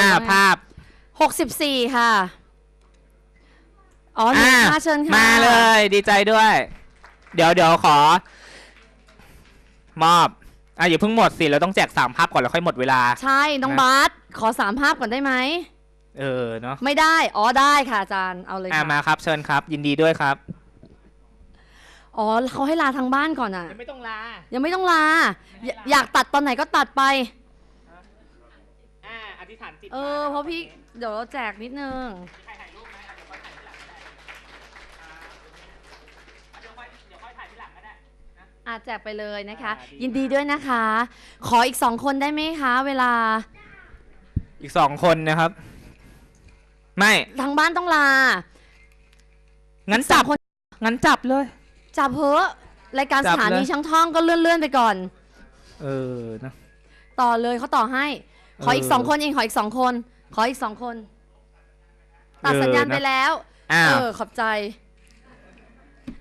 อ่าแล้วไงภาพ หกสิบสี่ค่ะ อ๋อหนูอ่าค่ะเชิญค่ะมาเลยดีใจด้วย เดี๋ยวเดี๋ยวขอ มอบอะอย่าเพิ่งหมดสิ เราต้องแจกสามภาพก่อนแล้วค่อยหมดเวลา ใช่น้องนะ บาสขอสามภาพก่อนได้ไหม เออเนาะไม่ได้ อ๋อได้ค่ะอาจารย์เอาเลยอะค่ะมาครับเชิญครับ ยินดีด้วยครับ อ๋อเขาให้ลาทางบ้านก่อนอะ ไม่ต้องลา ยังไม่ต้องลาอยอยากตัดตอนไหนก็ตัดไปอ่าอธิษ ฐานจิตเออเพราะพี่เดี๋ยวเราแจกนิดนึงใครถ่ายรูปไหมอะเดี๋ยวค่อยถ่ายที่หลังก็ได้อ่าเดี๋ยวค่อยเดี๋ยวค่อยถ่ายที่หลังก็ได้อาแจกไปเลยนะคะอ่าดียินดีด้วยนะคะ ขออีกสองคนได้ไหมคะ เวลา อีกสองคนนะครับ ไม่ทางบ้านต้องลา งั้นสาจัมบคน งั้นจับเลย จับเพอะรายการจัสบถานีเลยช่างท่องก็เลื่อนเลื่อนๆไปก่อน เออนะต่อเลยเขาต่อให้ ขออีกเออสองคนเองขออีกสองคน ขออีกสองคน ตัดเออสัญญาณนะไปแล้วอ้าเอวอขอบใจ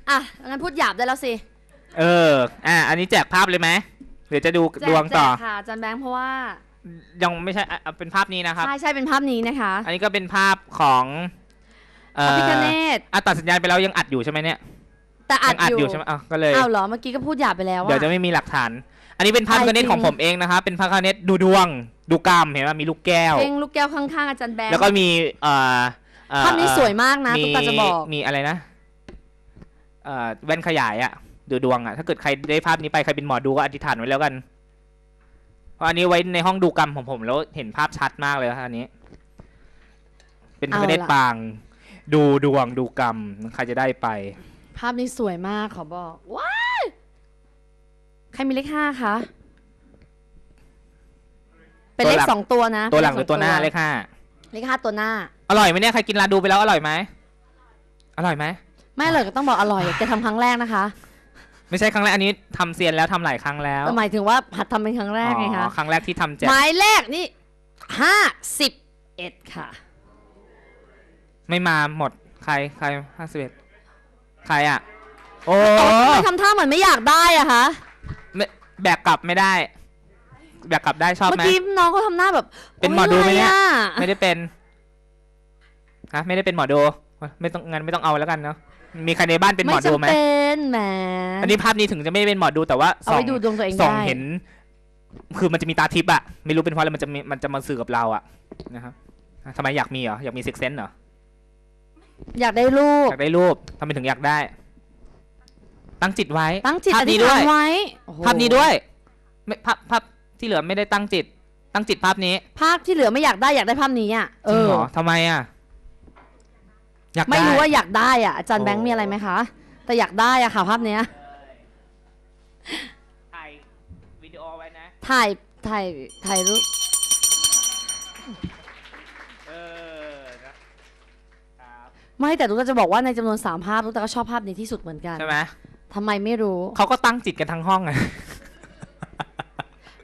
อะ งั้นพูดหยาบได้แล้วสิ เออ อะ อันนี้แจกภาพเลยไหมเดี๋ยวจะดูแจกดวงต่อแจกค่ะอาจันแบงค์เพราะว่า ยังไม่ใช่อะเอาเป็นภาพนี้นะครับ ใช่ใช่เป็นภาพนี้นะคะ อันนี้ก็เป็นภาพของเอ่พอระพิคเนตอะตัดสัญญาณไปแล้วยังอัดอยู่ใช่ไหมเนี่ยแต่อัยัดอัดออยู่ยู่ใช่ไหมอะก็เลยอ้าวเหรอเมื่อกี้ก็พูดหยาบไปแล้วเดี๋ยวจะอะไม่มีหลักฐาน อันนี้เป็นภาพไอพิคเนตจริงของผมเองนะครับ เป็นภาพพิคเนตดูดวง ดูกรรมเห็นไหมมีลูกแก้ว เพลงลูกแก้วข้างๆอาจารย์แบงค์แล้วก็มีเอ่อเอ่อภาพนี้สวยมากนะมีตุ๊กตาจะบอก มีอะไรนะเอ่อแว่นขยายอะดูดวงอะถ้าเกิดใครได้ภาพนี้ไปใครเป็นหมอดูก็อธิษฐานไว้แล้วกัน เพราะอันนี้ไว้ในห้องดูกรรมของผมแล้วเห็นภาพชัดมากเลยครับอันนี้ เป็นพระเนตรปาง ดูดวงดูกรรมใครจะได้ไป ภาพนี้สวยมากขอบอกว้าย ใครมีเลขห้าคะ เป็นเลขตัวหลังสองตัวนะตัวหลังหป็รืนอตัวหน้าสงเลขห้าเลขห้าตัวหน้า อร่อยไหมเนี่ยใครกินลาดูไปแล้วอร่อยไหมอร่อยไหมไม่เลยก็ต้องบอกอร่อยจะทำครั้งแรกนะคะ ไม่ใช่ครั้งแรกอันนี้ทำเซียนแล้วทำหลายครั้งแล้วหมายถึงว่าหัดทำเป็นครั้งแรกไงอ๋คะอครั้งแรกที่ทำแจกหมายเลขนี่ห้าสิบเอ็ดค่ะ ไม่มาหมดใครใครห้าสิบเอ็ดใครอะโอ้ทำไมทำท่าเหมือนไม่อยากได้อะคะไม่ แบกกลับไม่ได้ แบกกลับได้ชอบเมื่อไหมกี้น้องเขาทำหน้าแบบเป็นหมอดูไหมเนี่ยโอ๊อะไม่ได้เป็นฮะไม่ได้เป็นหมอดูไม่ต้องงั้นไม่ต้องเอาแล้วกันเนาะมีใครในบ้านเป็นหมอดูไหมไม่จำเป็นแหมอันนี้ภาพนี้ถึงจะไม่เป็นหมอดูแต่ว่าเอาส่องไว้ดูดวงตัวเองส่องได้เห็น คือมันจะมีตาทิพย์อะไม่รู้เป็นเพราะอะไรมันจะมีมันจะมาสื่อกับเราอะนะครับทำไมอยากมีเหรออยากมีซิกเซนเหรออยากได้ลูกอยากได้รูปทำไมถึงอยากได้ ตั้งจิตไว้ ตั้งจิตภาอพธินี้ษด้ฐาวนย ไว้โอ้โหภาพนี้ด้วยไม่ภาพภาพที่เหลือไม่ได้ตั้งจิต ตั้งจิตภาพนี้ภาพที่เหลือไม่อยากได้อยากได้ภาพนี้อะเอจริงอ เหรอทำไมอะอยากไม่รู้ด้ว่าอยากได้อะอาจารย์โอ้ แบงค์มีอะไรไหมคะ แต่อยากได้อะค่ะภาพเนี้ยถ่ายวิดีโอไว้นะ ถ่ายถ่ายถ่ายรูปเออนะครับไม่แต่ตุ๊กตาจะบอกว่าในจำนวนสามภาพตุ๊กตาก็ชอบภาพนี้ที่สุดเหมือนกัน ใช่ไหม ทำไมไม่รู้ เขาก็ตั้งจิตกันทั้งห้องอะ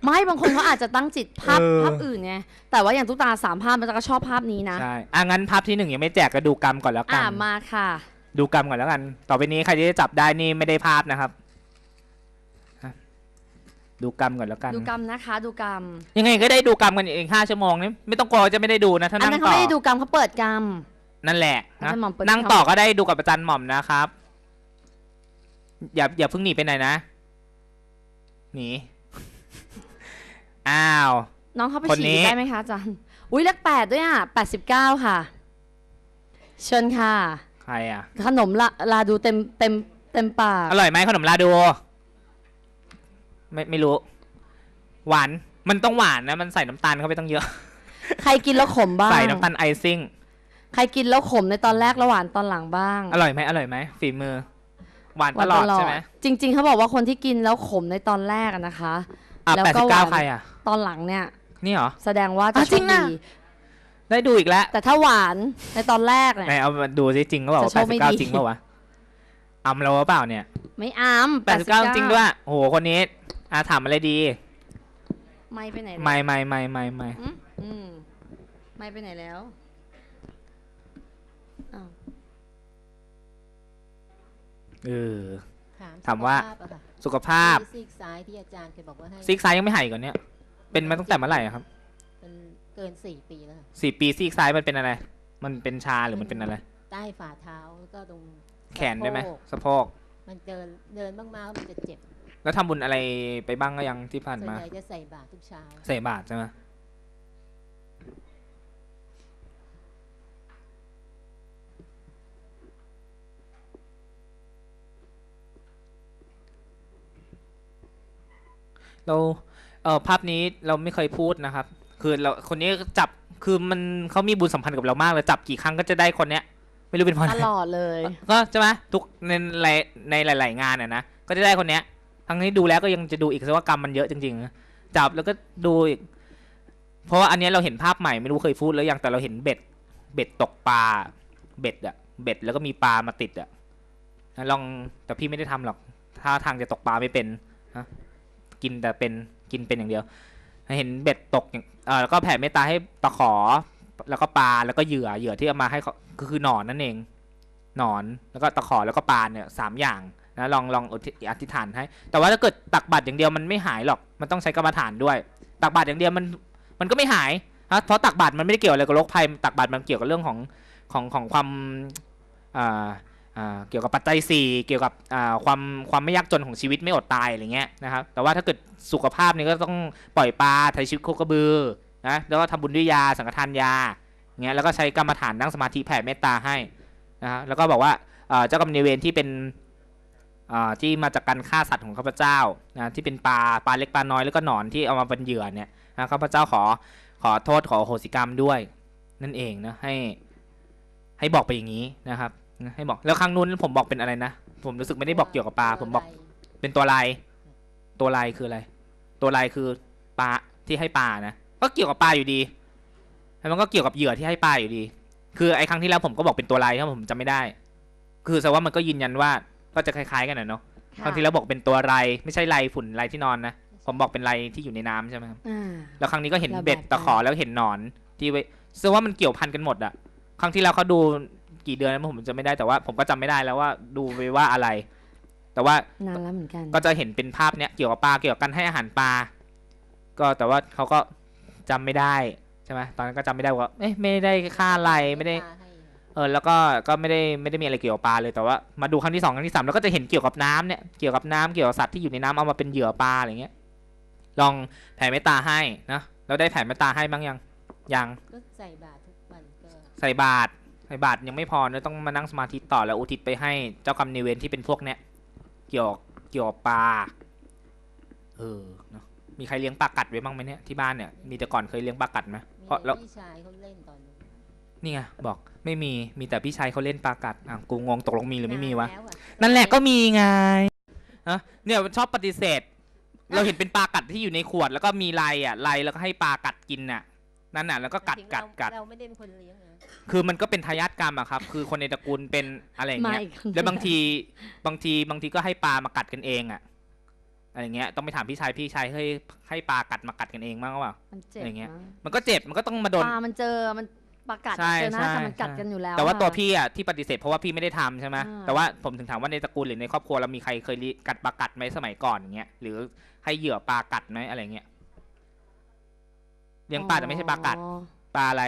ไม่บางคนเขาอาจจะตั้งจิตภาพเออ ภาพอื่นไงแต่ว่าอย่างตุ๊กตาสามภาพมันก็ชอบภาพนี้นะ ใช่อะงั้นภาพที่หนึ่งยังไม่แจกก็ดูกรรมก่อนแล้วกัอ่าน มาค่ะ ดูกรรมก่อนแล้วกัน ต่อไปนี้ใครที่จะจับได้นี่ไม่ได้ภาพนะครับฮะดูกรรมก่อนแล้วกัน ดูกรรมนะคะ ดูกรรม ยังไงก็ได้ดูกรรมกันอีกห้าชั่วโมงนี่ไม่ต้องกลัวว่าจะไม่ได้ดูนะถ้าอันนั่งนั้นเขาต่อไม่ได้ดูกรรมเขาเปิดกรรม นั่นแหละนะอาจารย์หม่อมเปิดนั่งครับต่อก็ได้ดูกับอาจารย์หม่อมนะครับ อย่าอย่าเพิ่งหนีไปไหนนะ หนี อ้าว น้องเข้าไปคนนี้ ฉี่ได้ไหมคะอาจารย์ อุ้ยเลขแปดด้วยอะแปดสิบเก้าค่ะ เชิญค่ะ ใครอะ ขนมลาลาดูเต็มเต็มเต็มปาก อร่อยไหมขนมลาดู ไม่ไม่รู้ หวาน มันต้องหวานนะ มันใส่น้ำตาลเข้าไปตั้งเยอะ ใครกินแล้วขมบ้าง ใส่น้ำตาลไอซิ่ง ใครกินแล้วขมในตอนแรกแล้วหวานตอนหลังบ้าง อร่อยไหมอร่อยไหมฝีมือ หวานหวาตนลอดใช่ไหมจริง ๆเขาบอกว่าคนที่กินแล้วขมในตอนแรกอะนะคะ อะแล้วแปดก็สิบหวาเก้านใครอะ ตอนหลังเนี่ย นี่เหรอ แสดงว่าจะอะโชจริคงน่ะ ดีได้ดูอีกแล้วแต่ถ้าหวานในตอนแรกเนี่ย ไหนเอามาดูสิจริงก็บอกจะโชแปคดไม่สิบเก้าดีจริงเปล่าวะอำเราหรือเปล่าเนี่ยไม่อามแปดสิบเก้าจริงด้วย โอ้โห คนนี้อาถามอะไรดี ไม่ไปไหนแล้วไม่ไม่ไม่ไม่ไม่อืมอืมไม่ไปไหนแล้วอ้าว เออถามถามว่า สุขภพอะค่ะสุขภาพที่ซีกซ้ายที่อาจารย์เคยบอกว่าให้ซีกซ้ายยังไม่หายก่อนเนี่ยเป็นมาตั้งแต่เมื่อไหร่อะครับมันเกินสี่ปีแล้วค่ะสี่ปีซีกซ้ายมันเป็นอะไร มันเป็นชาหรือมันเป็นอะไร ใต้ฝ่าเท้าแล้วก็ตรงแขนได้ไหมสะโพกสะโพกมันเดินเดินบ้างๆมันจะเจ็บ แล้วทำบุญอะไรไปบ้างก็ยังที่ผ่านส่วนมาใหญ่จะใส่บาตรทุกเช้าใส่บาตรใช่ไหม เราเออภาพนี้เราไม่เคยพูดนะครับ คือเราคนนี้จับคือมันเขามีบุญสัมพันธ์กับเรามากเลยจับกี่ครั้งก็จะได้คนเนี้ย ไม่รู้เป็นเพราะอะตไรลอดเลย ก็ใช่ไหมทุกในหลายในหลาย ๆ งานอะนะก็จะได้คนเนี้ย ทั้งที่ดูแล้วก็ยังจะดูอีกซะว่ากรรมมันเยอะจริงๆจับแล้วก็ดูอีก เพราะว่าอันเนี้ยเราเห็นภาพใหม่ไม่รู้เคยพูดแล้วยังแต่เราเห็นเบ็ด เบ็ดตกปลาเบ็ดอะเบ็ดแล้วก็มีปลามาติดอะนะลองแต่พี่ไม่ได้ทำหรอก ถ้าทางจะตกปลาไม่เป็นนะ กินแต่เป็นกินเป็นอย่างเดียว เห็นเบ็ดตกอย่างเออแล้วก็แผ่เมตตาให้ตะขอ แล้วก็ปลาแล้วก็เหยื่อเหยื่อที่เอามาให้เขาก็คือหนอนนั่นเองหนอนแล้วก็ตะขอแล้วก็ปลาเนี่ยสามอย่างนะลองลองอธิษฐานให้ แต่ว่าถ้าเกิดตักบาตรอย่างเดียวมันไม่หายหรอกมันต้องใช้กรรมฐานด้วย ตักบาตรอย่างเดียวมันมันก็ไม่หายนะเพราะตักบาตรมันไม่ได้เกี่ยวอะไรกับโรคภัยตักบาตรมันเกี่ยวกับเรื่องของของของความอ่า เกี่ยวกับปัจจัยสี่เกี่ยวกับความความไม่ยากจนของชีวิตไม่อดตายอะไรเงี้ยนะครับแต่ว่าถ้าเกิดสุขภาพนี่ก็ต้องปล่อยปลาไถ่ชีวิตโคกระบือนะแล้วก็ทำบุญด้วยยาสังฆทานยาเงี้ยแล้วก็ใช้กรรมฐานนั่งสมาธิแผ่เมตตาให้นะฮะแล้วก็บอกว่าเจ้ากรรมนายเวรที่เป็นที่มาจากการฆ่าสัตว์ของข้าพเจ้านะที่เป็นปลาปลาเล็กปลาน้อยแล้วก็หนอนที่เอามาเป็นเหยื่อเนี่ยนะข้าพเจ้าขอขอโทษขอโหสิกรรมด้วย นั่นเองนะให้ให้บอกไปอย่างนี้นะครับ นะให้บอกแล้วครั้งนู้นผมบอกเป็นอะไรนะผมรู้สึกไม่ได้บอกเกี่ยวกับปลาผมบอกเป็นตัวลายตัวลายคืออะไร ตัวลายคือปลาที่ให้ปลานะก็เกี่ยวกับปลาอยู่ดีแล้วมันก็เกี่ยวกับเหยื่อที่ให้ปลาอยู่ดี คือไอ้ครั้งที่แล้วผมก็บอกเป็นตัวลายถ้าผมจำไม่ได้ คือแสดงว่ามันก็ยืนยันว่าก็จะคล้ายๆกันนะเนาะค่ะครั้งที่แล้วบอกเป็นตัวไรไม่ใช่ไรฝุ่นไรที่นอนนะผมบอกเป็นไรที่อยู่ในน้ำใช่ไหมครับอ่าแล้วครั้งนี้ก็เห็นระบาดเบ็ดตะขอแล้วเห็นหนอนที่ไว้แสดงว่ามันเกี่ยวพันกันหมดอะครั้งที่แล้วเขาดู กี่เดือนนะผมจะไม่ได้แต่ว่า ผมก็จำไม่ได้แล้วว่าดูไปว่าอะไร แต่ว่านานแล้วเหมือนกันก็จะเห็นเป็นภาพเนี้ยเกี่ยวกับปลาเกี่ยวกับการให้อาหารปลาก็แต่ว่าเขาก็จำไม่ได้ใช่ไหมตอนนั้นก็จำไม่ได้ว่าเอ๊ะไม่ได้ค่าอะไรไม่ได้ เออแล้วก็ก็ไม่ได้ไม่ได้มีอะไรเกี่ยวกับปลาเลยแต่ว่ามาดูครั้งที่สองครั้งที่สามแล้วก็จะเห็นเกี่ยวกับน้ำเนี่ยเกี่ยวกับน้ำเกี่ยวกับสัตว์ที่อยู่ในน้ำเอามาเป็นเหยื่อปลาอะไรเงี้ย ลองแผ่เมตตาให้นะแล้วได้แผ่เมตตาให้บ้างยังยังก็ใส่บาตรทุกวันก็ ใส่บาตร ใส่บาตรยังไม่พอเนอะต้องมานั่งสมาธิต่อแล้วอุทิศไปให้เจ้ากรรมนายเวรที่เป็นพวกเนี้ยเกี่ยวเกี่ยวกับปลาเออเนาะมีใครเลี้ยงปลากัดไว้บ้างไหมเนี่ยที่บ้านเนี่ยมีแต่ก่อนเคยเลี้ยงปลากัดไหมมีเพราะแล้วพี่ชายเขาเล่นตอนนู้นนี่ไงบอกไม่มีมีแต่พี่ชายเขาเล่นปลากัดอะกูงงตกลงมีหรือไม่มีวะนานแล้อนั่นแหละก็มีไงอะเนี่ยชอบปฏิเสธ เราเห็นเป็นปลากัดที่อยู่ในขวดแล้วก็มีลายอะลายแล้วก็ให้ปลากัดกินน่ะ นั่นน่ะแล้วก็กัดจริงๆกัดเรากัดเราไม่ได้เป็นคนเลี้ยงนะคือมันก็เป็นทายาทกรรมอะครับ คือคนในตระกูลเป็นอะไรอย่างมาเงี้ยอีกครั้งแล้วบางทีบางทีบางทีก็ให้ปลามากัดกันเองอะอะไรอย่างเงี้ยต้องไปถามพี่ชายพี่ชายให้ให้ปลากัดมากัดกันเองบ้างหรือเปล่ามันเจ็บอย่างเงี้ยนะมันก็เจ็บมันก็ต้องมาโดนปลามันเจอมันปลากัดใช่เจอหน้าใช่กันมันกัดใช่กันอยู่แล้ว แต่ว่าอะตัวพี่อะที่ปฏิเสธเพราะว่าพี่ไม่ได้ทำใช่ไหมอ่าแต่ว่าผมถึงถามว่าในตระกูลหรือในครอบครัวเรามีใครเคยลิกัดปลากัดไหมสมัยก่อนอย่างเงี้ยหรือให้เหยื่อปลากัดไหมอะไรเงี้ย เลี้ยงปลาแต่ไม่ใช่ปลากัด อ๋อ ปลาอะไร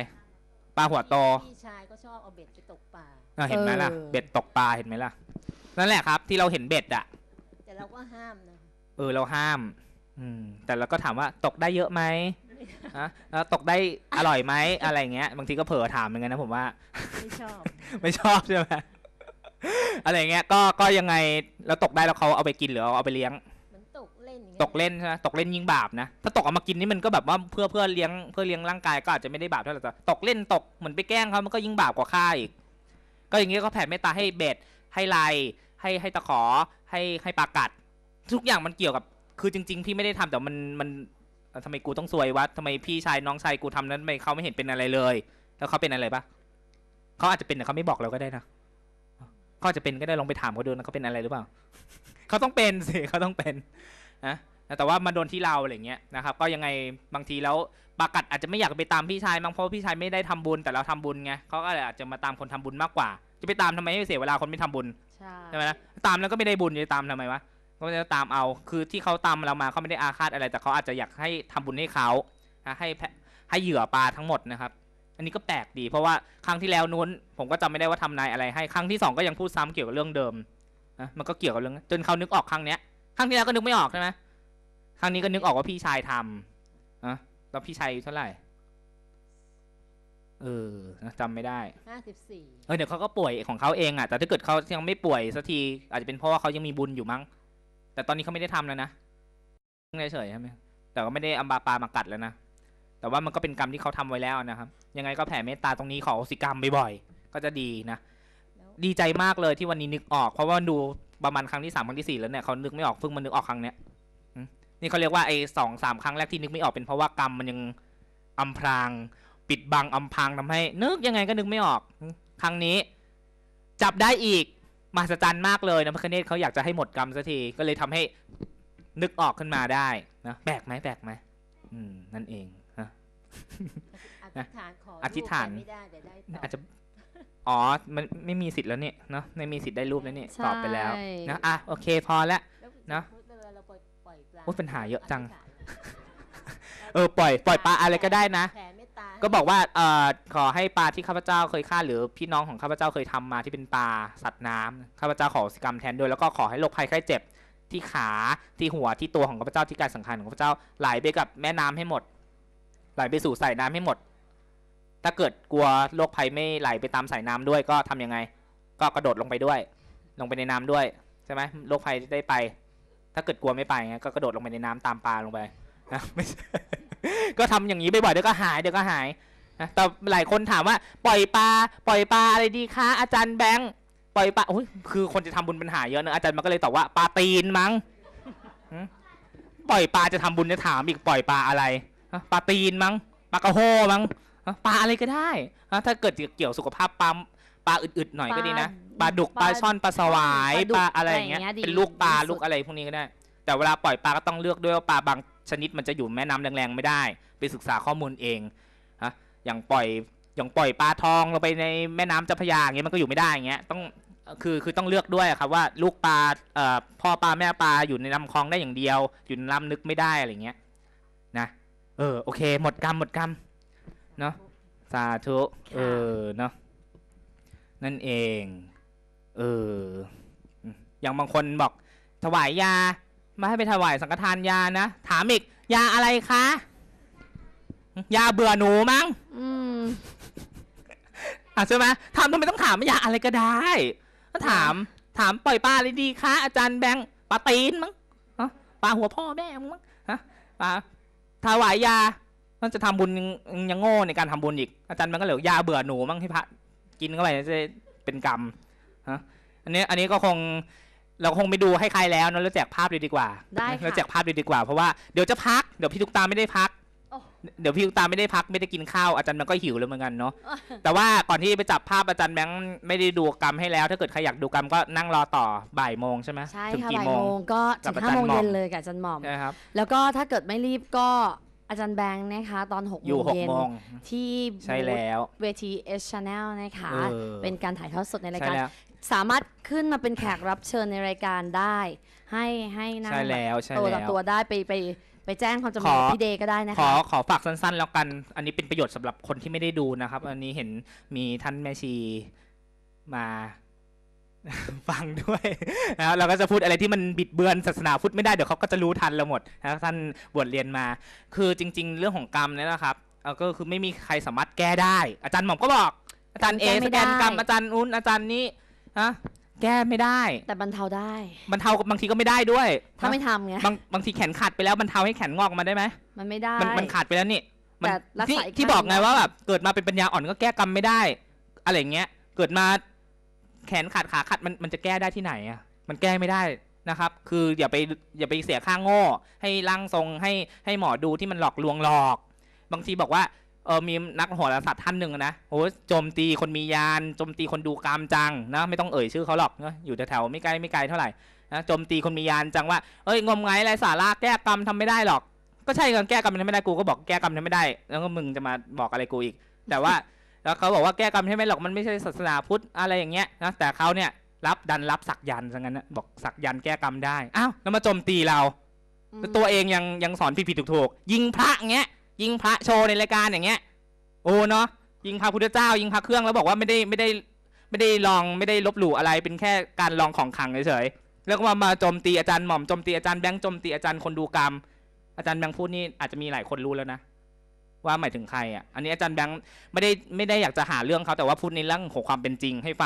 ปลาหัวโตพี่ชายก็ชอบเอาเบ็ดไปตกปลา อะเห็นไหมล่ะ เออ เบ็ดตกปลาเห็นไหมล่ะ นั่นแหละครับ ที่เราเห็นเบ็ดอะ แต่เราก็ห้ามนะเออเราห้าม อืม แต่เราก็ถามว่าตกได้เยอะไหมฮะแล้วตกได้อร่อยไหมอะไรเงี้ย บางทีก็เผลอถามเหมือนกันนะผมว่า ไม่ชอบ ไม่ชอบใช่ไหม อะไรเงี้ย ก็ ก็ยังไง แล้วตกได้แล้วเขาเอาไปกินหรือเอาไปเลี้ยงมันตกเล่นอย่างตเงี้ยกเล่นใช่ไหมตกเล่นยิ่งบาปนะ ถ้าตกเอามากินนี่มันก็แบบว่าเพื่อเพื่อเลี้ยงเพื่อเลี้ยงร่างกายก็อาจจะไม่ได้บาปเท่าไหร่แต่ตกเล่นตกเหมือนไปแกล้งเขามันก็ยิ่งบาปกว่าฆ่าอีก ก็อย่างเงี้ยก็แผ่เมตตาให้เบ็ดให้ไลให้ให้ตะขอให้ให้ปลากัด ทุกอย่างมันเกี่ยวกับ คือจริง ๆ พี่ไม่ได้ทำแต่มันมันเอ่อทำไมกูต้องซวยวะทำไมพี่ชายน้องชายกูทำนั้นทำไมเขาไม่เห็นเป็นอะไรเลย แล้วเขาเป็นอะไรปะเขาอาจจะเป็นแต่เขาไม่บอกเราก็ได้นะเขาอาจจะเป็นก็ได้ลองไปถามเขาดูนะเขาเป็นอะไรหรือเปล่า เขาต้องเป็นสิเขาต้องเป็น นะแต่ว่ามาโดนที่เราอะไรเงี้ยนะครับ ก็ยังไงบางทีแล้วปากัดอาจจะไม่อยากไปตามพี่ชายมั้งเพราะว่าพี่ชายไม่ได้ทำบุญแต่เราทำบุญไงเขาก็เลยอาจจะมาตามคนทำบุญมากกว่า จะไปตามทำไมให้เสียเวลาคนไม่ทำบุญใช่ใช่ไหมนะตามแล้วก็ไม่ได้บุญจะตามทำไมวะก็จะตามเอาคือที่เขาตามเรามาเขาไม่ได้อาฆาตอะไร แต่เขาอาจจะอยากให้ทำบุญให้เขานะให้แผ่ให้เหยื่อปลาทั้งหมดนะครับ อันนี้ก็แปลกดี เพราะว่าครั้งที่แล้วนู้น ผมก็จำไม่ได้ว่าทำนายอะไรให้ครั้งที่สองก็ยังพูดซ้ำเกี่ยวกับเรื่องเดิมนะมันก็เกี่ยวกับเรื่องจนเขานึกออกครั้งเนี้ย ครั้งที่แล้วก็นึกไม่ออกใช่ไหมครั้งนี้ก็นึกออกว่าพี่ชายทำนะแล้วพี่ชายอายุเท่าไหร่ เออนะจำไม่ได้ ห้าสิบสี่เออเดี๋ยวเขาก็ป่วยของเขาเองอะ แต่ถ้าเกิดเขายังไม่ป่วยสักที อาจจะเป็นเพราะว่าเขายังมีบุญอยู่มั้ง แต่ตอนนี้เขาไม่ได้ทำแล้วนะเฉยๆใช่ไหมแต่ก็ไม่ได้อัมบาปามากัดแล้วนะ แต่ว่ามันก็เป็นกรรมที่เขาทำไว้แล้วนะครับ ยังไงก็แผ่เมตตาตรงนี้ขออโหสิกรรมบ่อยๆ ก็จะดีนะ แล้วดีใจมากเลยที่วันนี้นึกออก เพราะว่าดู ประมาณครั้งที่สามครั้งที่สี่แล้วเนี่ยเขานึกไม่ออกเพิ่งมานึกออกครั้งเนี้ยอืมนี่เขาเรียกว่าไอ้สองสามครั้งแรกที่นึกไม่ออกเป็นเพราะว่ากรรมมันยังอำพราง ปิดบังอำพรางทำให้ นึกยังไงก็นึกไม่ออกอืมครั้งนี้ จับได้อีกมหัศจรรย์มากเลยนะพระคเนศเขาอยากจะให้หมดกรรมสักทีก็เลยทำให้นึกออกขึ้นมาได้นะแปลกไหมแปลกไหมอืมนั่นเองนะอธิษฐานขออธิษฐานรูปแต่ไม่ได้แต่ได้ตอบอาจจะ อ๋อ มันไม่มีสิทธิ์แล้วเนี่ยเนาะไม่มีสิทธิ์ได้รูปแล้วเนี่ยใช่ตอบไปแล้วนะอะโอเคพอแล้วแล้วนะสมมุติเวลาเราปล่อยปล่อยปลาโอ้ยปัญหาเยอะจังธิษฐานเออปล่อยปล่อยปลาอะไรก็ได้นะแผ่เมตตาก็บอกว่าเอ่อขอให้ปลาที่ข้าพเจ้าเคยฆ่าหรือพี่น้องของข้าพเจ้าเคยทำมาที่เป็นปลาสัตว์น้ำข้าพเจ้าขออโหสิกรรมแทนด้วยแล้วก็ขอให้โรคภัยไข้เจ็บที่ขาที่หัวที่ตัวของข้าพเจ้าที่การสังขารของข้าพเจ้าไหลไปกับแม่น้ำให้หมด ไหลไปสู่สายน้ำให้หมด ถ้าเกิดกลัวโรคภัยไม่ไหลไปตามสายน้ำด้วยก็ทำยังไง ก็กระโดดลงไปด้วย ลงไปในน้ำด้วยใช่ไหมโรคภัยได้ไป ถ้าเกิดกลัวไม่ไปก็กระโดดลงไปในน้ำตามปลาลงไปนะไม่ก็ทำอย่างนี้บ่อยๆเดี๋ยวก็หายเดี๋ยวก็หายนะแต่หลายคนถามว่าปล่อยปลาปล่อยปลาอะไรดีคะอาจารย์แบงค์ปล่อยปลาคือคนจะทำบุญปัญหาเยอะนะอาจารย์มันก็เลยตอบว่าปลาตีนมั้งปล่อยปลาจะทำบุญจะถามอีกปล่อยปลาอะไรปลาตีนมั้งปลากระโฮมั้ง ปลาอะไรก็ได้ฮะถ้าเกิดเกี่ยวสุขภาพปลาปลาอึดๆหน่อยก็ดีนะปลาดุกปลาช่อนปลาสวายดุปกลาอะไรอย่างเงี้ยดีเป็นลูกปลาที่สุดลูกอะไรพวกนี้ก็ได้ แต่เวลาปล่อยปลาก็ต้องเลือกด้วยว่าปลาบางชนิดมันจะอยู่แม่น้ำแรงๆไม่ได้ ไปศึกษาข้อมูลเองฮะอย่างปล่อยอย่างปล่อยปลาทองลงไปในแม่น้ำเจ้าพระยาอย่างเงี้ยมันก็อยู่ไม่ได้อย่างเงี้ยต้องคือคือต้องเลือกด้วยอะครับว่าลูกปลาเอ่อพ่อปลาแม่ปลาอยู่ในลำคลองได้อย่างเดียว อยู่ในลำนึกไม่ได้อะไรเงี้ยนะเออโอเค หมดกรรมหมดกรรม เนอะสาธุเออเนาะนั่นเอง เอออืมอย่างบางคนบอก ถวายยาไม่ให้ไปถวายสังฆทานยานะ ถามอีก ยาอะไรคะ ยาเบื่อหนูมั้งอืมอะใช่ไหมถามทำไมต้องถามว่ายาอะไรก็ได้ก็ถาม ถามปล่อยปลาเลยดีคะอาจารย์แบงค์ปลาตีนมั้งฮะปลาหัวพ่อแม่มึงมั้งฮะปลาถวายยา มันจะทำบุญยังยังโง่ในการทำบุญอีก อาจารย์แบงค์ก็เหลือยาเบื่อหนูมั้งที่พระกินเข้าไปจะได้เป็นกรรมฮะอันนี้อันนี้ก็คงเราคงไปดูให้ใครแล้วเนอะแล้วแจกภาพเลยดีกว่าได้ค่ะแล้วแจกภาพเลยดีกว่าเพราะว่าเดี๋ยวจะพักเดี๋ยวพี่ทุกตาไม่ได้พักโอ้เดี๋ยวพี่ทุกตาไม่ได้พักไม่ได้กินข้าวอาจารย์แบงค์ก็หิวเลยเหมือนกันเนาะแต่ว่าก่อนที่ไปจับภาพอาจารย์แบงค์ไม่ได้ดูกรรมให้แล้ว ถ้าเกิดใครอยากดูกรรมก็นั่งรอต่อบ่ายโมงใช่ไหมใช่ถึงค่ะกี่บ่ายโมโมงงก็ถึกับงอาห้าจารย์โมงหม่อมเย็นเลยกับอาจารย์หม่อมใช่ครับแล้วก็ถ้าเกิดไม่รีบก็ อาจารย์แบงค์นะคะ ตอน6อโมยู่งหกเย็นโมง ที่ใช่แล้วเวที S Channel นะคะ เออ เป็นการถ่ายทอดสดในรายใช่การ แล้ว สามารถขึ้นมาเป็นแขกรับเชิญในรายการได้ ให้ให้นั่งใช่แล้วใช่ตัวต่อแล้ว ตัวได้ไปไปไปแจ้งความจำเป็นขอ กับพี่เดย์ก็ได้นะขอคะ ขอฝากสั้นๆ แล้วกัน อันนี้เป็นประโยชน์สำหรับคนที่ไม่ได้ดูนะครับ อันนี้เห็นมีท่านแม่ชีมา ฟังด้วยนะครับเราก็จะพูดอะไรที่มันบิดเบือนศาสนาพุทธไม่ได้เดี๋ยวเขาก็จะรู้ทันเราหมดนะท่านบวชเรียนมา คือจริง ๆ เรื่องของกรรมเนี่ยนะครับเอ่อก็คือไม่มีใครสามารถแก้ได้ อาจารย์หม่อมก็บอก อาจารย์เอแก้ไม่สแกนกรรมได้อาจารย์นู้นอาจารย์นี้ฮะแก้ไม่ได้ แต่บรรเทาได้บรรเทาบางทีก็ไม่ได้ด้วย ถ้าไม่ทำไงบางบางทีแขนขาดไปแล้วบรรเทาให้แขนงอกมาได้ไหมมันไม่ได้ มันมันขาดไปแล้วนี่มัแต่รักษาที่อีกที่ข้างบอกไงหนึ่งว่าแบบเกิดมาเป็นปัญญาอ่อนก็แก้กรรมไม่ได้ อะไรอย่างเงี้ย เกิดมา แขนขาดขาขาดมันมันจะแก้ได้ที่ไหนอะมันแก้ไม่ได้นะครับ คืออย่าไปอย่าไปเสียค่าโง่ ให้ร่างทรงให้ให้หมอดูที่มันหลอกลวงหลอก บางทีบอกว่าเออมีนักโหราศาสตร์ท่านหนึ่งนะโอ้โจมตีคนมียานโจมตีคนดูกรรมจังนะไม่ต้องเอ่ยชื่อเขาหรอกนะอยู่แถวๆไม่ไกลไม่ไกลเท่าไหร่นะโจมตีคนมียานจังว่าเอ้ยงมงายไรสาระแก้กรรมทำไม่ได้หรอก ก็ใช่กันแก้กรรมทำไม่ได้กูก็บอกแก้กรรมทำไม่ได้ แล้วก็มึงจะมาบอกอะไรกูอีก แต่ว่า แล้วเขาบอกว่าแก้กรรมทำไม่ได้หรอกมันไม่ใช่ศาสนาพุทธอะไรอย่างเงี้ยนะแต่เขาเนี่ยรับดันรับสักยันต์ซะงั้นนะบอกสักยันต์แก้กรรมได้อ้าวแล้วมาโจมตีเราอืมแล้วตัวเองยังยังสอนผิดผิดถูกถูกๆยิงพระอย่างเงี้ย ยิงพระโชว์ในรายการอย่างเงี้ย โอ้เนาะยิงพระพุทธเจ้า ยิงพระเครื่องแล้วบอกว่าไม่ได้ไม่ได้ไม่ได้ลองไม่ได้ลบหลู่อะไรเป็นแค่การลองของขลังเฉยๆแล้วก็มามาโจมตีอาจารย์หม่อมโจมตีอาจารย์แบงค์โจมตีอาจารย์คนดูกรรม อาจารย์แบงค์พูดนี่อาจจะมีหลายคนรู้แล้วนะ ว่าหมายถึงใครอะ อันนี้อาจารย์แบงค์ไม่ได้ไม่ได้อยากจะหาเรื่องเขาแต่ว่าพูดในเรื่องของความเป็นจริงให้ฟัง